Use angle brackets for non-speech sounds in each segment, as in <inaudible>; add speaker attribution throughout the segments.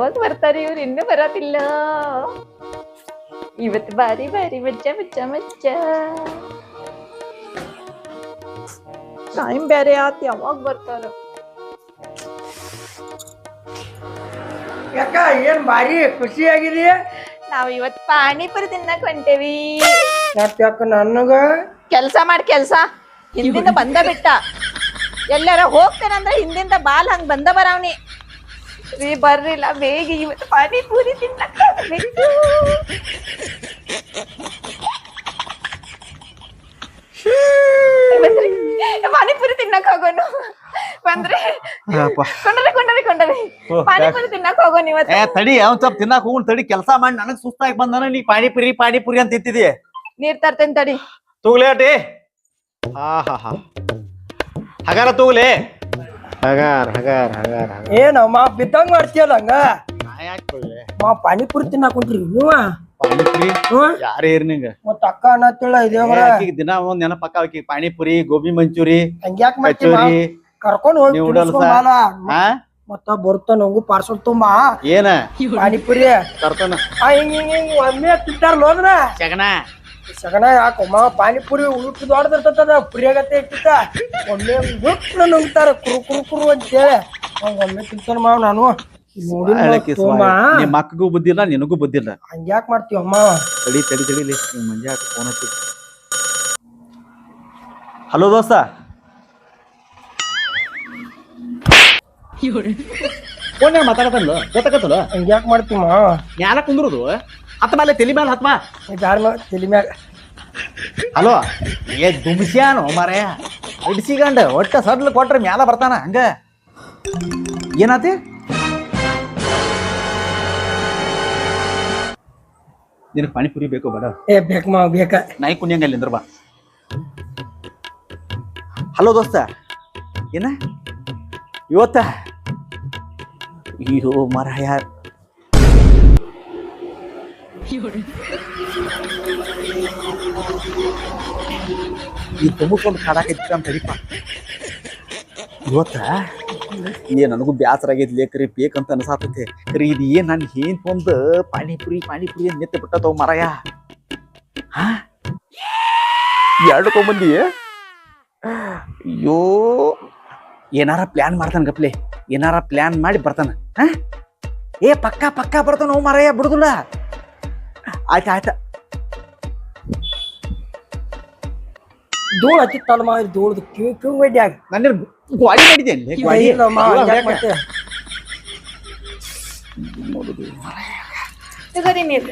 Speaker 1: ಯಾವಾಗ ಬರ್ತಾರೆ ಇವ್ರು ಇನ್ನೂ ಬರೋದಿಲ್ಲ. ಇವತ್ತು ಬಾರಿ ಬಾರಿ ಮಜ್ಜ ಮಜ್ಜ ಮಜ್ಜ. ಟೈಮ್ ಬೇರೆ ಆತ್ ಯಾವಾಗ ಬರ್ತಾರ.
Speaker 2: ಯಾಕ ಏನ್ ಭಾರಿ ಖುಷಿ ಆಗಿದೆ
Speaker 1: ನಾವ್ ಇವತ್ ಪಾನಿಪುರಿ ತಿನ್ನಕ್ ಹೊಂಟೇವಿ.
Speaker 2: ಯಾಕ ಯಾಕ ನನಗ
Speaker 1: ಕೆಲ್ಸ ಮಾಡ್ ಕೆಲ್ಸ. ಹಿಂದಿಂದ ಬಂದ ಬಿಟ್ಟ. ಎಲ್ಲಾರ ಹೋಗ್ತೇನಂದ್ರ ಹಿಂದಿಂದ ಬಾಲ್ ಹಂಗ ಬಂದ ಬರಾವ್ನಿ ರೀ ಬರ್ರಿಲ್ಲ ಬೇಗ ಇವತ್ತು ಪಾನಿಪುರಿ ತಿನ್ನಕ್ ಪಾನಿಪುರಿ ತಿನ್ನಕ್ ಹೋಗೋನು. ಬಂದ್ರೆ. ಕೊಂಡರೆ ಕೊಂಡರೆ ಕೊಂಡರೆ. ಪಾನಿಪುರಿ ತಿನ್ನಕ್ ಹೋಗೋನ್
Speaker 3: ಏ
Speaker 1: ಇವತ್ತು
Speaker 3: ತಡಿ ಅವ್ನ್ ಸ್ವಲ್ಪ ತಿನ್ನಕ್ ಹೋಗೋಣ ತಡಿ. ಕೆಲಸ ಮಾಡಿ ನನಗ್ ಸುಸ್ತಾಗಿ ಬಂದಾನ ನೀ ಪಾನಿಪುರಿ ಪಾನಿಪುರಿ ಅಂತ ಇತ್ತಿದಿ
Speaker 1: ನೀರ್ ತರ್ತೇನೆ ತಡಿ.
Speaker 3: ತೂಗ್ಲೇಟಿ ಹಾ ಹಾ ಹಾ. ಹಗಾರ ತೂಗ್ಲೆ. ಹಗಾರ ಹಗಾರ ಹಗಾರ ಹಗಾರ.
Speaker 2: ಏನ ಮಾ ಬಿದ್ದಂಗ್ ಮಾಡ್ತೀಯಲ್ಲ ಹಂಗ?
Speaker 3: ನಾ ಯಾಕ್ ತೂಗ್ಲೆ?
Speaker 2: ಮಾ ಪಾನಿಪುರಿ ತಿನ್ನಾಕ ಕುಂತ್ರಿ ನೀವ?
Speaker 3: ಪಾನಿಪುರಿ?
Speaker 2: ಹ್ಮ್
Speaker 3: ಯಾರೇ ಇರ್ ನಿಂಗ?
Speaker 2: ಮತ್ತ ಅಕ್ಕ ಅನ್ನತ್ತಿಲ್ಲ ಇದೇವ್ರ?
Speaker 3: ಆಕಿಗ್ ದಿನ ಒಂದ್ ನೆನಪಕ್ಕ ಆಕಿ ಪಾನಿಪುರಿ ಗೋಬಿ ಮಂಚೂರಿ
Speaker 2: ಹಂಗ್ಯಾಕ್ ಮಾಡ್ತೀವಿ
Speaker 3: ಕಚೋರಿ
Speaker 2: ಕರ್ಕೊಂಡ್ ಹೋಗಿ
Speaker 3: Noodles.
Speaker 2: ತಿನ್ಸ್ಕೊಂಬಾಲ.
Speaker 3: ಹಾ
Speaker 2: ಮತ್ತ ಬರ್ತಾನ ನಂಗು ಪಾರ್ಸಲ್ ತುಂಬಾ.
Speaker 3: ಏನ?
Speaker 2: ಪಾನಿಪುರಿ.
Speaker 3: ಕರ್ತಾನ
Speaker 2: ಆ ಹಿಂಗ ಹಿಂಗ ಹಿಂಗ ಒಮ್ಮೆ ತಿಂತಾರಲ್ಲ ಹೋದ್ರ
Speaker 3: ಶಗನ
Speaker 2: ಸಗಣ ಯಾಕಮ್ಮ ಪಾನಿಪುರಿ ಊಟ ದೊಡ್ಡದಿರ್ತದ ಪುರಿಯಾಗತ್ತೆ ಇಟ್ಟಿತ್ತ ಒಮ್ಮೆ ಗುಟ್ನ ನುಂಗ್ತಾರ ಕುರು ಕುರು ಕುರು ಅಂತೇಳಿ. ಹಂಗ ಒಮ್ಮೆ ತಿಂತಾನ ಮಾವ ನಾನು.
Speaker 3: ನಿಮ್ಮ ಅಕ್ಕಗೂ ಬುದ್ಧಿಲ್ಲ ನಿನಗೂ ಬುದ್ಧಿಲ್ಲ
Speaker 2: ಹಂಗ್ಯಾಕ್ ಮಾಡ್ತೀವಮ್ಮ
Speaker 3: ತಡಿ ತಡಿ ತಡಿಲಿ ನಿಮ್ ಮಂಜ ಫೋನ್ ಹಚ್ಚಿ. ಹಲೋ ದೋಸ್ತ. ಫೋನ್ ಮಾತಾಡತಲ್ಲ ಗೊತ್ತಾಗತ್ತಲ್ಲ
Speaker 2: ಹಂಗ್ಯಾಕ್ ಮಾಡ್ತೀವಮ್ಮ
Speaker 3: ಯಾರ ಕುಂದ್ರುದು? ಹತ್ತ ಮೇಲೆ ತಲಿ ಮೇಲೆ ಹತ್ಮ.
Speaker 2: ಯಾರ ತಲಿ ಮ್ಯಾಗ.
Speaker 3: ಹಲೋ ಏ ದುಮ್ಸ್ಯಾನು ಮಾರ? ಇಡ್ಸಿಗಂಡ ಒಟ್ಟ ಸಡ್ಲು ಕೊಟ್ರೆ ಮ್ಯಾಲ ಬರ್ತಾನ ಹಂಗ? ಏನಾತಿ? ನಿನ್ ಪಾನಿಪುರಿ ಬೇಕು ಬೇಡ?
Speaker 2: ಏ ಬೇಕು ಮಾವ ಬೇಕ.
Speaker 3: ನಾಯಿ ಕುಣ್ಯಂಗ ಅಲ್ಲಿ ಬಾ. ಹಲೋ ದೋಸ್ತ ಏನ? ಇವತ್ತ? ಅಯ್ಯೋ ಮರಾಯ ಈ ಇವತ್ತ? ನನಗೂ ಬ್ಯಾಸರ ಆಗೈತಿ ಲೇಕ್ರಿ, ಬೇಕಂತ ಅನ್ಸಾತೈತಿ. ಕರಿ, ಇದು ಏನ್ ನಾನು ಏನ್ ಒಂದು ಪಾನಿಪುರಿ ಪಾನಿಪುರಿ ನೆತ್ತ ನಿತ್ತ ತಗೋ ಮರಯ? ಹಾ? ಎರಡು ತೊಗೊಂಬಂದಿ? ಅಯ್ಯೋ, ಏನಾರ ಪ್ಲಾನ್ ಮಾಡ್ತಾನೆ ಗಪ್ಲೆ. ಏನಾರ ಪ್ಲಾನ್ ಮಾಡಿ ಬರ್ತಾನ. ಹಾ? ಏ, ಪಕ್ಕ ಪಕ್ಕ ಬರ್ತಾನ ಅವ್ ಮಾರಾಯ, ಬಿಡುದಿಲ್ಲ. ಆಯ್ತ ಆಯ್ತ.
Speaker 2: ಧೂಳ್ ಹತ್ತಿತ್ತಲ್ಲ ಮಾವ ಧೂಳ್ದು ಕಿವಿ ಕಿವಿ ಬಡ್ಡ್ಯಾಗ
Speaker 3: ನನ್ನ ಗ್ವಾಡಿ ಮಾಡಿದ್ದೇನೆ.
Speaker 2: ಇಲ್ಲ ಮಾವ
Speaker 1: ತಗೋರಿ ನೀರ್.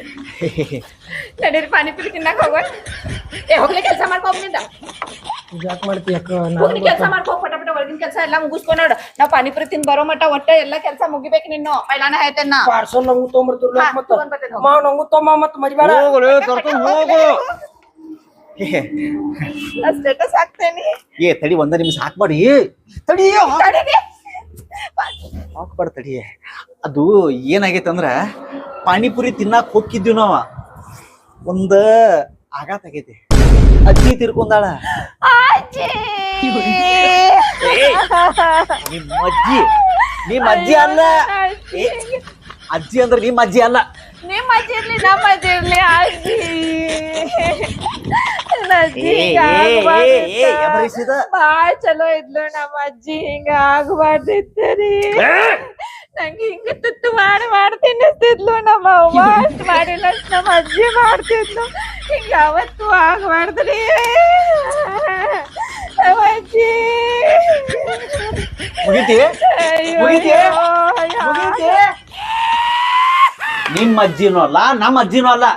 Speaker 1: ನಡೀರಿ ಪಾನಿಪುರಿ ತಿನ್ನಕ್ ಹೋಗೋಣ. ಏ ಹೋಗ್ಲಿ ಕೆಲಸ ಮಾಡ್ಕೊ ಹೋಗ್ನಿಂದ.
Speaker 2: ಹಂಗ್ಯಾಕ್ ಮಾಡ್ತೀಯ ಅಕ್ಕ? ನಾನು
Speaker 1: ಕೆಲಸ ಮಾಡ್ಕೊ ಪಟ ಕೆಲಸ ಎಲ್ಲ ಮುಗಿಸ್ಕೊಂಡ್ ನೋಡು. ನಾವ್ ಪಾನಿಪುರಿ ತಿಂದ್ ಬರೋ ಮಟ್ಟ ಒಟ್ಟ ಎಲ್ಲ ಕೆಲಸ ಮುಗಿಬೇಕು ನಿನ್ನ. ಮೈಲಾನ ಹೇಳ್ತೇನ
Speaker 2: ಪಾರ್ಸಲ್ ನಂಗು ತೊಗೊಂಬರ್ತಿರ್ಲ ಮತ್ತ. ಮಾವ ನಂಗು ತೊಂಬ ಮತ್ತ ಮರಿಬೇಡ.
Speaker 3: ಹೋಗು ಕರ್ಕೊಂಡು ಹೋಗು. ಏ,
Speaker 1: ಸ್ಟೇಟಸ್ ಹಾಕ್ತೇನಿ.
Speaker 3: ಏ ತಡಿ ಒಂದ ನಿಮಿಷ ಹಾಕ್ಬೇಡಿ. ತಡಿ. ಹಾಕ್ಬೇಡ ತಡಿ. ಅದು ಏನಾಗೈತೆ ಅಂದ್ರ ಪಾನಿಪುರಿ ತಿನ್ನಾಕ್ ಹೋಗಿದ್ವಿ ನಾವ. ಒಂದ ಆಘಾತ ಆಗೈತಿ. ಅಜ್ಜಿ ತಿರ್ಕೊಂಡಾಳ.
Speaker 1: ಅಜ್ಜಿ.
Speaker 3: ನಿಮ್ಮ ಅಜ್ಜಿ ನಿಮ್ಮ ಅಜ್ಜಿ ಅಲ್ಲ ಏ, ಅಜ್ಜಿ ಅಂದ್ರೆ ನಿಮ್ಮ ಅಜ್ಜಿ ಅಲ್ಲ
Speaker 1: ನಿಮ್ಮ ಅಜ್ಜಿ ಇರ್ಲಿ ನಮ್ಮ ಅಜ್ಜಿ ಇರ್ಲಿ ಅಜ್ಜಿ. ನನ್ನ ಅಜ್ಜಿ
Speaker 3: ಏ,
Speaker 1: ಹಿಂಗ
Speaker 3: ಏ, ಏ, ಏ,
Speaker 1: ಆಗ್ಬಾರ್ದಿತ್ತ.
Speaker 3: ಎಬರಿಸಿದ?
Speaker 1: ಬಾಳ್ ಚಲೋ ಇದ್ಲು ನಮ್ಮ ಅಜ್ಜಿ ಹಿಂಗ ಆಗ್ಬಾರ್ದಿತ್ತರಿ ನಂಗೆ ಹಿಂಗ ತುತ್ತು ಮಾಡಿ ಮಾಡಿ ತಿನ್ನಿಸ್ತಿದ್ಲು ನಮ್ಮ ಅವ್ವ. ಅಷ್ಟ್ ಮಾಡಿಲ್ಲ ಅಷ್ಟ್ ನಮ್ಮ ಅಜ್ಜಿ ಮಾಡ್ತಿದ್ಲು. ಹಿಂಗ ಅವತ್ತು ಆಗ್ಬಾರ್ದ್ರಿ ನಮ್ಮ ಅಜ್ಜಿ.
Speaker 3: ಮುಗಿತಿ? ಮುಗಿತಿ? ಮುಗಿತಿ? ನಿಮ್ಮ ಅಜ್ಜಿನೂ ಅಲ್ಲ ನಮ್ಮ ಅಜ್ಜಿನೂ ಅಲ್ಲ.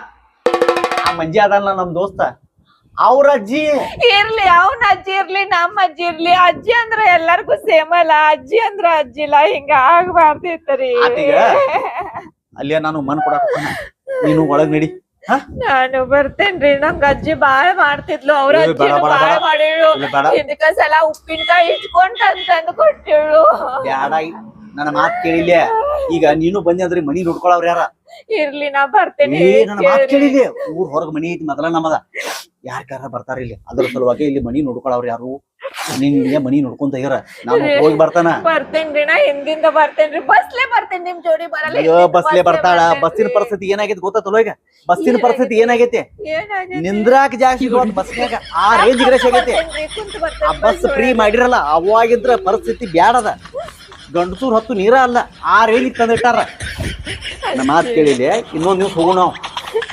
Speaker 3: ಆ ಮಂಜಿ ಅದಲ್ಲ ನಮ್ ದೋಸ್ತ. ಅವ್ರ ಅಜ್ಜಿ.
Speaker 1: ಇರ್ಲಿ ಅವನ ಅಜ್ಜಿ ಇರ್ಲಿ ನಮ್ಮ ಅಜ್ಜಿ ಇರ್ಲಿ. ಅಜ್ಜಿ ಅಂದ್ರ ಎಲ್ಲಾರ್ಗು ಸೇಮ್ ಅಲ್ಲ. ಅಜ್ಜಿ ಅಂದ್ರ ಅಜ್ಜಿ ಇಲ್ಲ ಹಿಂಗ ಆಗ್ಬಾರ್ದಿತ್ತರಿ.
Speaker 3: ಆತೀಗ? ಅಲ್ಲೇ ನಾನು ಮನ್ ಕೊಡಾಕ ನೀನು ಒಳಗ್ ನಡಿ?
Speaker 1: ನಾನು ಬರ್ತೇನ್ರಿ ನಂಗ ಅಜ್ಜಿ ಬಾಳ ಮಾಡ್ತಿದ್ಲು ಅವ್ರ
Speaker 3: ಏ, ಬೇಡ,
Speaker 1: ಅಜ್ಜಿ
Speaker 3: ಬೇಡ,
Speaker 1: ಬಾಳ
Speaker 3: ಬೇಡ.
Speaker 1: ಮಾಡಿಳು
Speaker 3: ಇಲ್ಲ, ಬೇಡ.
Speaker 1: ಇದಕ್ಕ ಸಲ ಉಪ್ಪಿನಕಾಯಿ ಇಟ್ಕೊಂಡ್ ತಂದ್ ತಂದು ಕೊಟ್ಟಿಳು
Speaker 3: ಬ್ಯಾಡ ನನ್ನ ಮಾತ್ ಕೇಳಿಲ್ಲ ಈಗ ನೀನು ಬಂದಿ ಅಂದ್ರೆ ಮನಿ ನೋಡ್ಕೊಳವ್ರ ಯಾರ?
Speaker 1: ಇರ್ಲಿ ನಾ ಬರ್ತೇನೆ.
Speaker 3: ಏ ನನ್ನ ಮಾತ್ ಕೇಳಿಲ್ಲ ಊರ್ ಹೊರಗ್ ಮನಿ ಐತಿ ಮೊದಲ ನಮ್ಮದ. ಯಾರ್ಯಾರ ಬರ್ತಾರ ಇಲ್ಲಿ? ಅದ್ರ ಸಲುವಾಗಿ ಇಲ್ಲಿ ಮನಿ ನೋಡ್ಕೊಳವ್ರ ಯಾರು? ಮನಿ ನೋಡ್ಕೊಂತ ಇರ ನಾನು ಹೋಗಿ ಬರ್ತಾನ.
Speaker 1: ಬರ್ತೇನ್ರಿ ನಾ ಹಿಂದಿಂದ ಬರ್ತೇನ್ರಿ. ಬಸ್ಲೆ ಬರ್ತೇನೆ ನಿಮ್ ಜೋಡಿ ಬರಲ್ಲ.
Speaker 3: ಅಯ್ಯೋ ಬಸ್ಲೆ ಬರ್ತಾಳ. ಬಸ್ಸಿನ ಪರಿಸ್ಥಿತಿ ಏನಾಗೈತಿ ಗೊತ್ತಾತಲ್ಲ ಈಗ? ಬಸ್ಸಿನ ಪರಿಸ್ಥಿತಿ ಏನಾಗೈತಿ? ನಿಂದ್ರಾಕ್ ಜಾಸ್ತಿ ಬಸ್ನ್ಯಾಗ ಆ ರೇಂಜ್ ಗ್ರೇಸ್ ಆಗೈತಿ. ಆ ಬಸ್ ಫ್ರೀ ಮಾಡಿರಲ್ಲ ಅವಾಗಿದ್ರ ಪರಿಸ್ಥಿತಿ ಬ್ಯಾಡದ. ಗಂಡಸೂರ್ ಹತ್ತು ನೀರ ಅಲ್ಲ ಆ ರೇಂಜ್ ತಂದಿಟ್ಟಾರ ನಮ್ಮ ಮಾತು ಕೇಳಿದೆ ಇನ್ನೊಂದ್ ದಿವ್ಸ ಹೋಗೋಣ ನಾವು.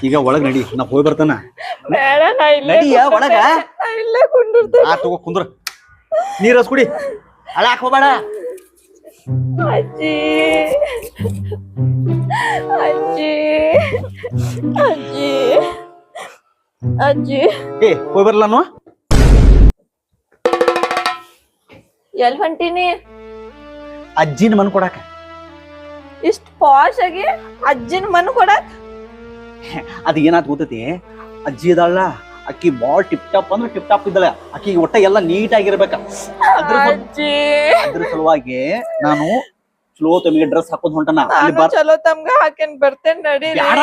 Speaker 3: ಈಗ ಒಳಗ್ ನಡಿ ನಾ ಹೋಗಿ ಬರ್ತಾನ.
Speaker 1: ಬೇಡ ನಾ ಇಲ್ಲೇ
Speaker 3: ನಡಿಯ ಒಳಗ?
Speaker 1: ನಾ ಇಲ್ಲೇ ಕುಂಡಿರ್ತೇನೆ
Speaker 3: ಆ ತಗೋ ಕುಂದ್ರ. ನೀರ್ ಹಸ್ ಕುಡಿ ಅಳಾಕ್ ಹೋಗ್ಬೇಡ.
Speaker 1: ಅಜ್ಜಿ. ಅಜ್ಜಿ. ಅಜ್ಜಿ. ಅಜ್ಜಿ.
Speaker 3: ಏ ಹೋಗಿ ಬರ್ಲಾನು
Speaker 1: ಎಲ್ ಹೊಂಟೀನಿ?
Speaker 3: ಅಜ್ಜಿನ ಮನ್ ಕೊಡಾಕ?
Speaker 1: ಇಷ್ಟು ಪಾಶ್ ಆಗಿ ಅಜ್ಜಿನ ಮನ್ ಕೊಡಾಕ?
Speaker 3: ಅದು ಏನಾತ್ ಗೊತ್ತೈತಿ? ಅಜ್ಜಿ ಇದಾಳ ಅಕ್ಕಿ ಬಾಳ್ ಟಿಪ್ ಟಾಪ್ ಅಂದ್ರೆ ಟಿಪ್ ಟಾಪ್ ಇದ್ದಾಳೆ. ಅಕ್ಕಿ ಒಟ್ಟ ಎಲ್ಲ ನೀಟ್ ಆಗಿರ್ಬೇಕ. ಅದ್ರ ಸಲ-
Speaker 1: ಅಜ್ಜಿ.
Speaker 3: ಅದ್ರ ಸಲುವಾಗಿ ನಾನು ಚಲೋ ತಮಗೆ ಡ್ರೆಸ್ ಹಾಕೊಂಡ್ ಹೊಂಟನ. ಅಲ್ಲಿ
Speaker 1: ನಾನು
Speaker 3: ಬರ್
Speaker 1: ಚಲೋ ತಮ್ಗ ಹಾಕೇನ್ ಬರ್ತೇನೆ ನಡಿ
Speaker 3: ಯಾರ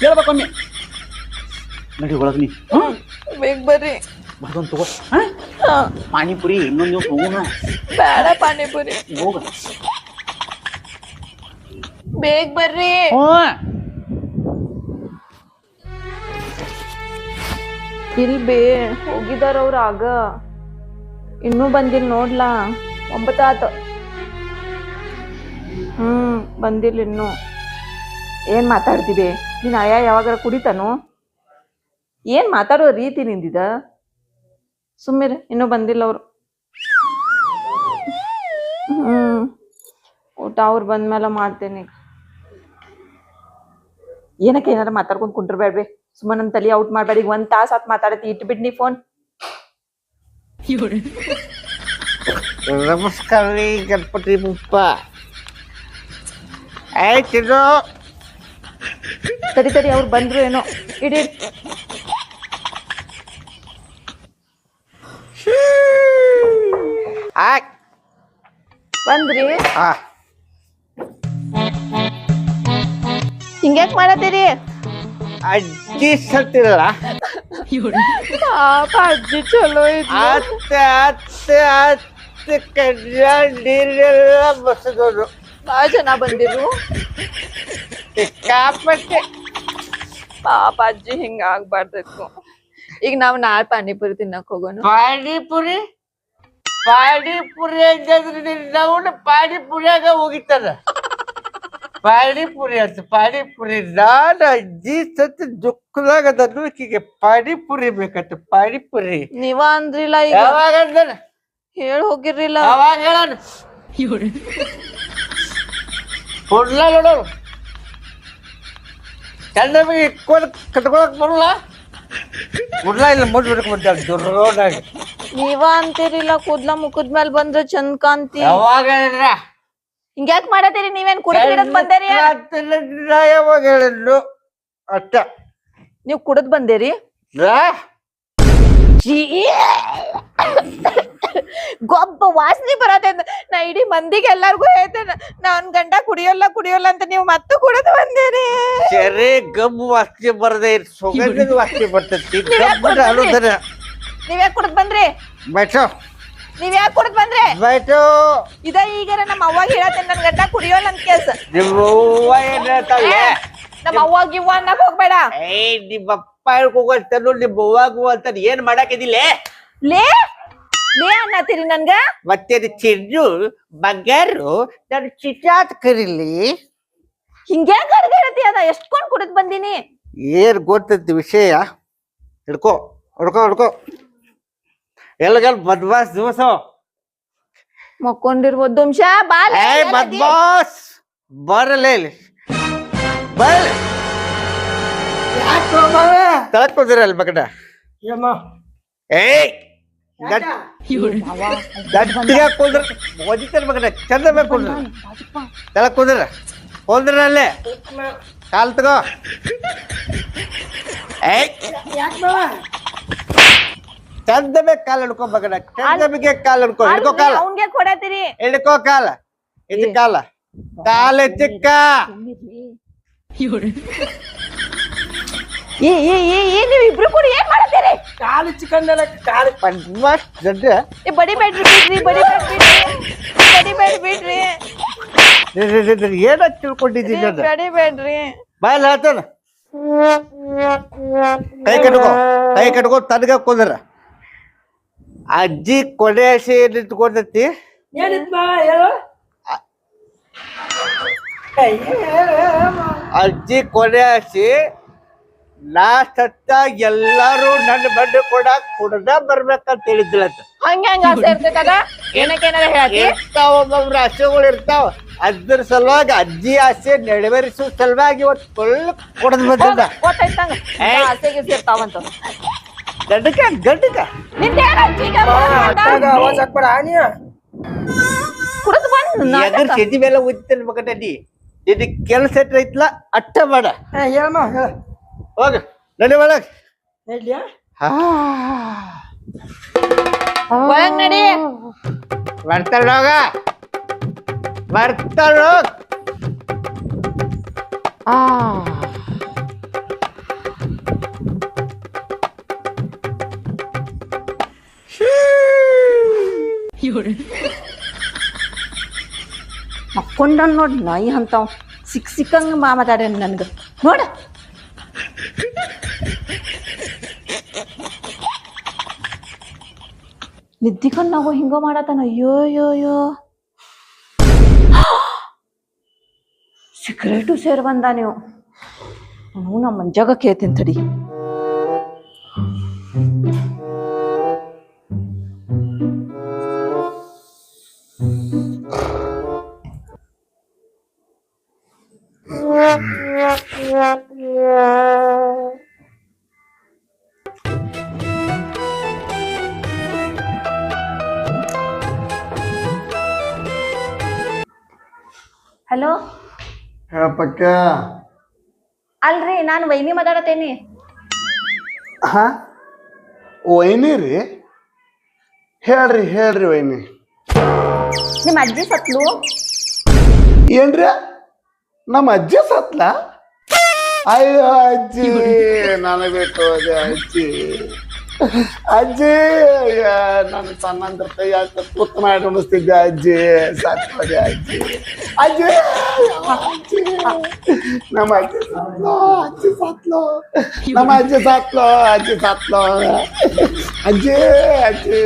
Speaker 3: ಕೇಳ್ಬೇಕೊಮ್ಮೆ ನಡಿ ಒಳಗ್ ನೀ.
Speaker 1: ಬೇಗ ಬರ್ರಿ.
Speaker 3: ತಗೋ. ಪಾನಿಪುರಿ ಇನ್ನೊಂದು ದಿವಸ ಹೋಗೋಣ.
Speaker 1: ಬೇಡ ಪಾನಿಪುರಿ.
Speaker 3: ಹೋಗ.
Speaker 1: ಬೇಗ ಬರ್ರಿ. ಇಲ್ ಬೇ ಹೋಗಿದಾರ ಅವ್ರ ಆಗ. ಇನ್ನೂ ಬಂದಿಲ್ಲ ನೋಡ್ಲಾ? ಒಂಬತ್ತಾತ ಹ್ಮ್ ಬಂದಿಲ್ಲ ಇನ್ನು. ಏನ್ ಮಾತಾಡ್ತಿದೆ ನೀನ್ ಅಯ್ಯ ಯಾವಾಗಾರ ಕುಡಿತಾನು? ಏನ್ ಮಾತಾಡೋ ರೀತಿ ನಿಂದಿದ? ಸುಮ್ಮಿರ ಇನ್ನೂ ಬಂದಿಲ್ಲ ಅವರು. ಹ್ಮ್. ಊಟ ಅವ್ರು ಬಂದ್ಮೇಲೆ ಮಾಡ್ತೇನೆ ಏನಕ್ಕೆ ಏನಾರ ಮಾತಾಡ್ಕೊಂಡು ಕುಂಟ್ರಬೇಡ್ರಿ ಸುಮ್ಮನೆ ನನ್ನ ತಲೆ ಔಟ್ ಮಾಡಬೇಡಿ ಈಗ ಒಂದ್ ತಾಸ್ ಆತ್ ಮಾತಾಡತಿ ಇಟ್ಟು ಬಿಡ್ ನೀ ಫೋನ್
Speaker 4: ನಮಸ್ಕಾರ ರೀ ಗಣಪತಿ ಮುಪ್ಪ ಆಯ್ತು
Speaker 1: ತಡಿ ತಡಿ ಅವ್ರು ಬಂದ್ರು ಏನೋ. ಇಡಿ.
Speaker 4: ಆಯ್ತು
Speaker 1: ಬಂದ್ರಿ
Speaker 4: ಆ
Speaker 1: ಹಿಂಗ್ಯಾಕ್ ಮಾಡತ್ತೀರಿ
Speaker 4: ಅಜ್ಜಿ ಸತ್ತಿಲ್ಲ
Speaker 1: ಪಾಪ ಅಜ್ಜಿ ಚಲೋ ಇದ್ಲು
Speaker 4: ಅತ್ತೆ ಅತ್ತೆ ಅತ್ತೆ ಕಡ್ಲ ನೀರೆಲ್ಲ ಬಸದೋದು
Speaker 1: ಬಾಳ ಜನ ಬಂದಿರು
Speaker 4: ಸಿಕ್ಕಾಪಟ್ಟೆ
Speaker 1: ಪಾಪ ಅಜ್ಜಿ ಹಿಂಗ ಆಗ್ಬಾರ್ದಿತ್ತು ಈಗ ನಾವ್ ನಾಳೆ ಪಾನಿಪುರಿ ತಿನ್ನಕ್ ಹೋಗೋಣ.
Speaker 4: ಪಾನಿಪುರಿ? ಪಾನಿಪುರಿ ಅಂತಂದ್ರೆ ನಾವು ಪಾನಿಪುರಿಯಾಗ ಹೋಗಿತ್ತಾರ ಪಾನಿಪುರಿ ಅಂತ ಪಾನಿಪುರಿ ನಾನು ಅಜ್ಜಿ ಸತ್ ದುಃಖದಾಗ ಅದನ್ನು ಈಕಿಗೆ ಪಾನಿಪುರಿ ಬೇಕಂತ ಪಾನಿಪುರಿ.
Speaker 1: ನೀವ ಅಂದ್ರಿಲ್ಲ ಈಗ.
Speaker 4: ಯಾವಾಗ ಅಂದನ?
Speaker 1: ಹೇಳ್ ಹೋಗಿರ್ಲಿಲ್ಲ.
Speaker 4: ಅವಾಗ ಹೇಳೋಣ? ಕೊಡ್ಲ ನೋಡೋರು ಇಟ್ಕೊಂಡು ಕಟ್ಕೊಳಕ್ ಬರಲ್ಲ ಕೊಡ್ಲ ಇಲ್ಲ ಮುದ್ ಬಿಡಕ್ ಬಂದ ದುರ್ರೋಡಾಗಿ
Speaker 1: ನೀವ ಅಂತೀರಿಲ್ಲ ಕೂದ್ಲ ಮುಖದ್ ಮೇಲೆ ಬಂದ್ರೆ ಚಂದ ಕಾಂತಿ
Speaker 4: ಯಾವಾಗ ಹೇಳಿದ್ರ?
Speaker 1: ಹಿಂಗ್ಯಾಕ್ ಮಾಡತ್ತೀರಿ ನೀವೇನ್ ಕುಡಿದ್ ಗಿಡದ್ ಬಂದೇರಿ?
Speaker 4: ಯಾವಾಗ ಹೇಳಿದ್ರು ಅಷ್ಟ.
Speaker 1: ನೀವ್ ಕುಡದ್ ಬಂದೇರಿ?
Speaker 4: ರಾ?
Speaker 1: ಗೊಬ್ಬ ವಾಸನೆ ಬರತ್ತೆ ನಾ ಇಡೀ ಮಂದಿಗೆ ಎಲ್ಲಾರ್ಗು ಹೇಳ್ತೇನೆ ನಾನ್ ಗಂಡ ಕುಡಿಯೋಲ್ಲ ಕುಡಿಯೋಲ್ಲ ಅಂತ ನೀವು ಮತ್ತೆ ಕುಡಿದು ಬಂದೇನೆ.
Speaker 4: ಸರಿ ಗಬ್ಬು ವಾಸನೆ ಬರದೆ ಸುಗಂಧದ ವಾಸನೆ ಬರ್ತೈತಿ. ಗಬ್ಬು
Speaker 1: ನೀವ್ಯಾಕ್ ಕುಡದ್ ಬಂದ್ರಿ?
Speaker 4: ಬೈಟೋ
Speaker 1: ನೀವ್ ಯಾಕೆ ಕುಡದ್ ಬಂದ್ರೆ?
Speaker 4: ಬೈಟು
Speaker 1: ಇದ ಈಗಾರ ನಮ್ಮ ಅವ್ವಾಗ ಹೇಳತ್ತೆ ನನ್ ಗಂಡ ಕುಡಿಯೋಲ್ಲ ಅಂತ ಕೇಸ.
Speaker 4: ನಿಮ್ಮ ಅವ್ವ ಏನ್ ಹೇಳ್ತಾಳೆ?
Speaker 1: ನಮ್ಮ ಅವ್ವಾಗ ಇವ್ವ ಅನ್ನಕ್ ಹೋಗ್ಬೇಡ.
Speaker 4: ಏಯ್ ನಿಮ್ಮ ಅಪ್ಪ ಹೇಳ್ಕೋಗಂತಾನು ನಿಮ್ಮ ಅವ್ವಾಗು ಅಂತ ಏನ್ ಮಾಡಾಕಿದಿಲ್ಲ
Speaker 1: ಲೇ ಲೇ ಅನ್ನತ್ತೀರಿ ನನ್ಗ
Speaker 4: ಮತ್ತೆ ಅದು ಬಗ್ಗಾರು ಬಂಗಾರು ನಾನು ಚಿಚಾತ್ ಕರೀಲಿ
Speaker 1: ಹಿಂಗೆ ಹೇಳ್ತಿ ಅದ ಎಷ್ಟ್ಕೊಂಡ್ ಕುಡಿದ್ ಬಂದೀನಿ
Speaker 4: ಏನ್ ಗೊತ್ತೈತಿ ವಿಷಯ ಹಿಡ್ಕೋ ಹುಡ್ಕೋ ಹುಡ್ಕೋ ಎಲ್ಲ ಬದ್ಮಾಸ್ ದಿವಸ
Speaker 1: ಮಕ್ಕೊಂಡಿರ್ಬೋದು ಬಾಲ್
Speaker 4: ಏ ಬದ್ಮಾಸ್ ಬರಲೇ ಇಲ್ಲಿ ಬರಲಿ ತಳಕ್
Speaker 2: ಏಮ್ಮ
Speaker 4: ಏಯ್ ಗಟ್ಟಿಗೆ ಕುಂದ್ರ ಒದಿತಾರ ಮಗನ? ಚಂದ ಮೇಲೆ ಕುಂದ್ರ ಕುಂದ್ರ. ಕುಂದ್ರ ಅಲ್ಲೇ. ಕಾಲ್ ತಗೋ. ಚಂದ ಮೇಲೆ ಕಾಲ್ ಹಿಡ್ಕೊ ಮಗನ. ಚಂದ ಕಾಲ್ ಹಿಡ್ಕೊ. ಹಿಡ್ಕೋ ಕಾಲ. ಹಿಡ್ಕೋ ಕಾಲ. ಇದು ಕಾಲ. ಕಾಲ ಚಿಕ್ಕ.
Speaker 1: ಈ ಈ ಈ ಈ ನೀವ್ ಇಬ್ರು ಕೂಡ ಏನ್ ಮಾಡತ್ತೀರಿ?
Speaker 2: ಕಾಲು ಚಿಕನ್ ಕಾಲು
Speaker 4: ಪದ್ಮಾಸ್ ದೊಡ್ಡ
Speaker 1: ಏ ಬಡಿಬೇಡ್ರಿ ಬಿಡ್ರಿ ಬಡಿಬೇಡ್ ಬಿಡ್ರಿ. ಬಡಿಬೇಡ್ ಬಿಡ್ರಿ
Speaker 4: ಏನ ತಿಳ್ಕೊಂಡಿದ್ದೀನಿ ಅದು
Speaker 1: ಬಡಿಬೇಡ್ರಿ
Speaker 4: ಬಾಲ್ ಹೇಳ್ತಾನ ಕೈ ಕಟ್ಕೋ ಕೈ ಕಟ್ಕೋ ತನಗ ಕುಂದ್ರ. ಅಜ್ಜಿ ಕೊಡೆ ಹಸಿ ನಿಂತ್ಕೊಂಡೈತಿ
Speaker 2: ಏ.
Speaker 4: ಅಜ್ಜಿ ಕೊಡೆ ಹಸಿ ಲಾಸ್ಟ್ ಹತ್ತ ಎಲ್ಲಾರು ನನ್ನ ಬಂದು ಕೂಡ ಕುಡ್ದ ಬರ್ಬೇಕಂತ ಹೇಳಿದ್ಲಂತ
Speaker 1: ಹಂಗ ಹಂಗ ಆಸೆ ಇರ್ತೈತದ ಏನಕ್ಕೇನಾರ ಹೇಳ್ತಿ
Speaker 4: ಇರ್ತಾವ ಒಬ್ಬೊಬ್ರು ಆಸೆಗಳು ಇರ್ತಾವ. ಅದ್ರ ಸಲುವಾಗಿ ಅಜ್ಜಿ ಆಸೆ ನೆರವೇರಿಸುವ ಸಲುವಾಗಿ ಇವತ್ತು ಫುಲ್ ಕುಡ್ದು ಬಂದ
Speaker 1: ಗೊತ್ತಾಯ್ತಂಗ. ಆಸೆ ಗೀಸೆ ಇರ್ತಾವಂತ.
Speaker 4: ಗಡ್ಡಕ ಗಡ್ಡಕ
Speaker 1: ಕುಡಿದು ಬಂದ್
Speaker 4: ಎದ್ರ ಸಿಟಿ ಮೇಲೆ ಉದ್ದಿನ ಕೆಲಸ ಐತ್ಲ ಅಟ್ಟ ಮಾಡ.
Speaker 2: ಏ, ಹೇಳಮ್ಮ ಹೇಳ.
Speaker 4: ಹೋಗ. ನಡಿ ಒಳಗ್.
Speaker 1: ಒಳಗ್ ನಡಿ.
Speaker 4: ಬರ್ತಾಳ ಹೋಗ. ಬರ್ತಾಳ ಹೋಗ್.
Speaker 1: ಮಕ್ಕೊಂಡ ನೋಡ್ ನಾಯಿ ಅಂತಾವ್ ಸಿಕ್ ಸಿಕ್ಕಂಗ ಮಾ ಮಾತಾಡ್ಯಾನ ನನ್ಗ. ನೋಡ. ನಿದ್ದಿಕೊಂಡ್ ನಾವು ಹಿಂಗೋ ಮಾಡತಾನ ಅಯ್ಯೋ ಅಯ್ಯೋ ಅಯ್ಯೋ. <gasps> ಸಿಗರೇಟು ಸೇರ್ ಬಂದ ನೀವು. ನಾನು ನಮ್ಮ ಮಂಜಾಗ ಕೇಳ್ತೀನಿ ತಡಿ. ಹಲೋ?
Speaker 5: ಹೇಳಪ್ಪಕ್ಕ.
Speaker 1: ಅಲ್ರಿ ನಾನು ವೈನಿ ಮಾತಾಡತೇನಿ
Speaker 5: ಹಾ? ವೈನಿ ರೀ? ಹೇಳ್ರಿ ಹೇಳ್ರಿ ವೈನಿ.
Speaker 1: ನಿಮ್ಮ ಅಜ್ಜಿ ಸತ್ಲು?
Speaker 5: ಏನ್ರಿ? ನಮ್ಮ ಅಜ್ಜಿ ಸತ್ಲ? ಅಯ್ಯೋ ಅಜ್ಜಿ ನನಗೆ ಬೇಕು ಅದೇ ಅಜ್ಜಿ. ಅಜ್ಜಿ ಅಯ್ಯ, ನಾನು ಸಣ್ಣಂದ್ರ ಕೈಯಾಗ ತುತ್ತು ಮಾಡಿ ಉಣಿಸ್ತಿದ್ದೆ ಅಜ್ಜಿ ಸತ್ತೋದೆ ಅಜ್ಜಿ ಅಜ್ಜಿ ಅಜ್ಜಿ ನಮ್ಮ ಅಜ್ಜಿ ಸತ್ಲು ಅಜ್ಜಿ ಸತ್ಲು ನಮ್ಮ ಅಜ್ಜಿ ಸತ್ಲು ಅಜ್ಜಿ ಸತ್ಲು ಅಜ್ಜಿ ಅಜ್ಜಿ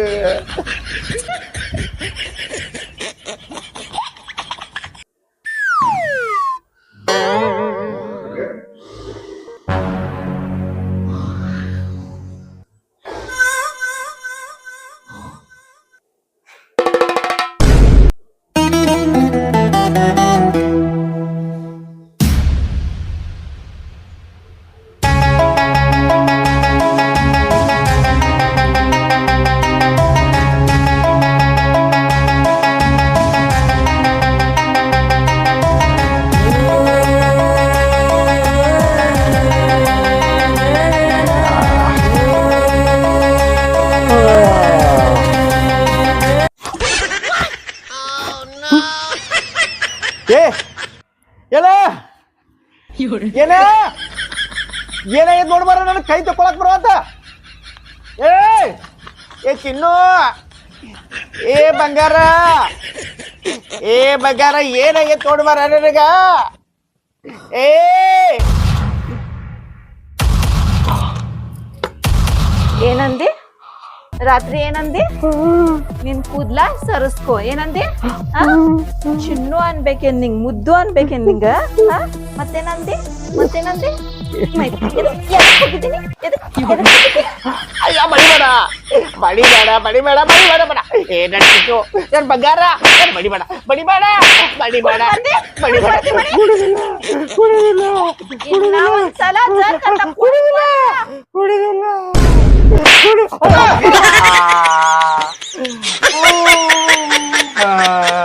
Speaker 4: ಏ ಏ ಚಿನ್ನು ಏ ಬಂಗಾರ. ಏ ಬಂಗಾರ ಏನಾಗೈತ್ ನೋಡ್ಬಾರ ನನಗ? ಏ.
Speaker 1: ಏನಂದಿ? ರಾತ್ರಿ ಏನಂದಿ? ನಿನ್ ಕೂದ್ಲ ಸರಸ್ಕೋ. ಏನಂದಿ? ಆ? ಚಿನ್ನು ಅನ್ಬೇಕೇನ್ ನಿಂಗ್, ಮುದ್ದು ಅನ್ಬೇಕೇನ್ ನಿಂಗ? ಆ? ಮತ್ತೇನಂದಿ? ಮತ್ತೇನಂದಿ? ஐயா மணிமேடா மணிமேடா மணிமேடா மணிமேடா
Speaker 4: ஏடா டிக்கோ என் பங்காரா என் மணிமேடா மணிமேடா மணிமேடா மணிமேடா குடுதல்ல குடுதல்ல குடுதல்ல சலா சார் கண்ட
Speaker 1: குடுதல்ல குடுதல்ல குடு ஆ.